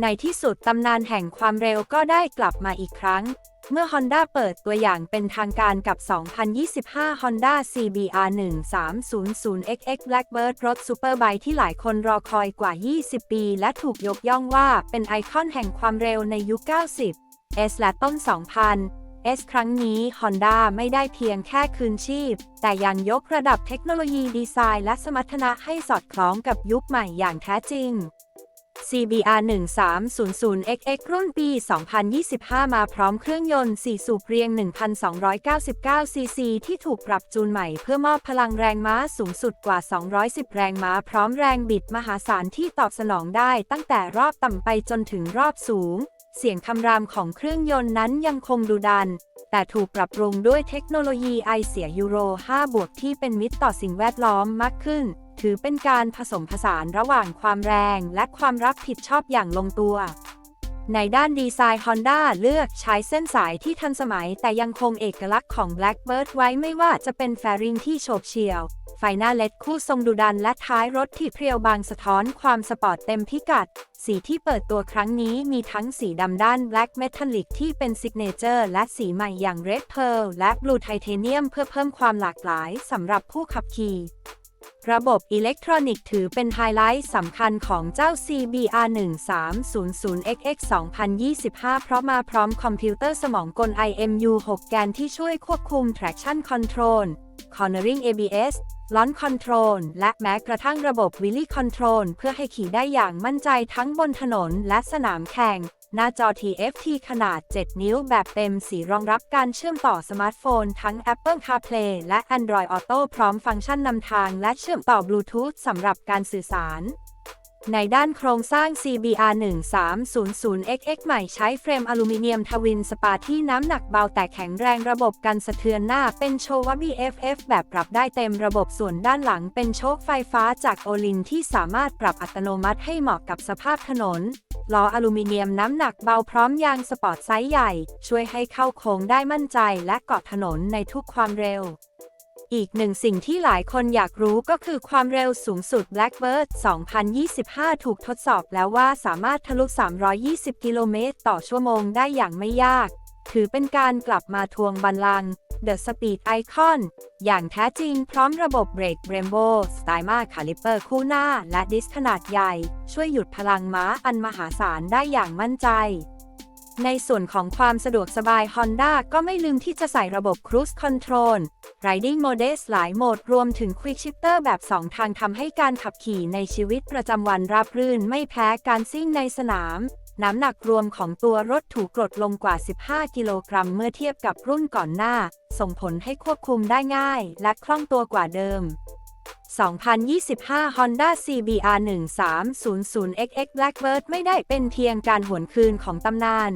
ในที่สุดตำนานแห่งความเร็วก็ได้กลับมาอีกครั้ง เมื่อ Honda เปิดตัวอย่างเป็นทางการกับ 2025 Honda CBR 1300XX Blackbird รถซูเปอร์ไบที่หลายคนรอคอยกว่า 20 ปี และถูกยกย่องว่าเป็นไอคอนแห่งความเร็วในยุค 90 S และต้น 2000 S ครั้งนี้ Honda ไม่ได้เพียงแค่คืนชีพ แต่ยังยกระดับเทคโนโลยีดีไซน์และสมรรถนะให้สอดคล้องกับยุคใหม่อย่างแท้จริง CBR 1300XX รุ่นปี 2025 มาพร้อมเครื่องยนต์ 4 สูบเรียง 1,299 ซีซี ที่ถูกปรับจูนใหม่เพื่อมอบพลังแรงม้าสูงสุดกว่า 210 แรงม้า พร้อมแรงบิดมหาศาลที่ตอบสนองได้ตั้งแต่รอบต่ำไปจนถึงรอบสูง เสียงคำรามของเครื่องยนต์นั้นยังคงดุดัน แต่ถูกปรับปรุงด้วยเทคโนโลยีไอเสียยูโร 5 บวกที่เป็นมิตรต่อสิ่งแวดล้อมมากขึ้น ถือเป็นการผสมผสานระหว่างความแรงและความรับผิดชอบอย่างลงตัว ในด้านดีไซน์ Honda เลือกใช้เส้นสายที่ทันสมัยแต่ยังคงเอกลักษณ์ของ Blackbird ไว้ไม่ว่าจะเป็นแฟริงที่โฉบเฉี่ยว ไฟหน้าเลดคู่ทรงดุดันและท้ายรถที่เพรียวบางสะท้อนความสปอร์ตเต็มพิกัด สีที่เปิดตัวครั้งนี้มีทั้งสีดำด้าน Black Metallic ที่เป็นซิกเนเจอร์และสีใหม่อย่าง Red Pearl และ Blue Titanium เพื่อเพิ่มความหลากหลายสำหรับผู้ขับขี่ ระบบอิเล็กทรอนิกส์ถือเป็นไฮไลท์สำคัญของเจ้า CBR 1300XX 2025 เพราะมาพร้อมคอมพิวเตอร์สมองกล IMU 6 แกนที่ช่วยควบคุม traction control cornering ABS launch control และแม้กระทั่งระบบ wheelie control เพื่อให้ขี่ได้อย่างมั่นใจทั้งบนถนนและสนามแข่ง หน้าจอ TFT ขนาด 7 นิ้วแบบเต็มสีรองรับการเชื่อมต่อสมาร์ทโฟน ทั้ง Apple CarPlay และ Android Auto พร้อมฟังก์ชันนำทางและเชื่อมต่อบลูทูธสำหรับการสื่อสาร ในด้านโครงสร้าง CBR 1300XX ใหม่ใช้เฟรมอลูมิเนียมทวินสปาที่น้ำหนักเบาแต่แข็งแรงระบบกันสะเทือนหน้าเป็นโชวา BFF แบบปรับได้เต็มระบบส่วนด้านหลังเป็นโชคไฟฟ้าจากโอลินที่สามารถปรับอัตโนมัติให้เหมาะกับสภาพถนน ล้ออลูมิเนียมน้ำหนักเบาพร้อมยางสปอร์ตไซส์ใหญ่ ช่วยให้เข้าโค้งได้มั่นใจและเกาะถนนในทุกความเร็ว อีกหนึ่งสิ่งที่หลายคนอยากรู้ก็คือความเร็วสูงสุด Blackbird 2025 ถูกทดสอบแล้วว่าสามารถทะลุ 320 กิโลเมตรต่อชั่วโมงได้อย่างไม่ยาก ถือเป็นการกลับมาทวงบัลลังก์ The Speed Icon อย่างแท้จริงพร้อมระบบเบรก Brembo สไตล์มาคาลิเปอร์คู่หน้า และดิสขนาดใหญ่ ช่วยหยุดพลังม้าอันมหาศาลได้อย่างมั่นใจ ในส่วนของความสะดวกสบาย Honda ก็ไม่ลืมที่จะใส่ระบบ Cruise Control Riding Modes หลายโหมดรวมถึง Quick Shifter แบบ 2 ทางทำให้การขับขี่ในชีวิตประจำวันราบรื่นไม่แพ้การซิ่งในสนามน้ำหนักรวมของตัวรถถูกกดลงกว่า 15 กิโลกรัมเมื่อเทียบกับรุ่นก่อนหน้า ส่งผลให้ควบคุมได้ง่ายและคล่องตัวกว่าเดิม 2025 Honda CBR 1300XX Blackbird ไม่ได้เป็นเพียงการหวนคืนของตำนาน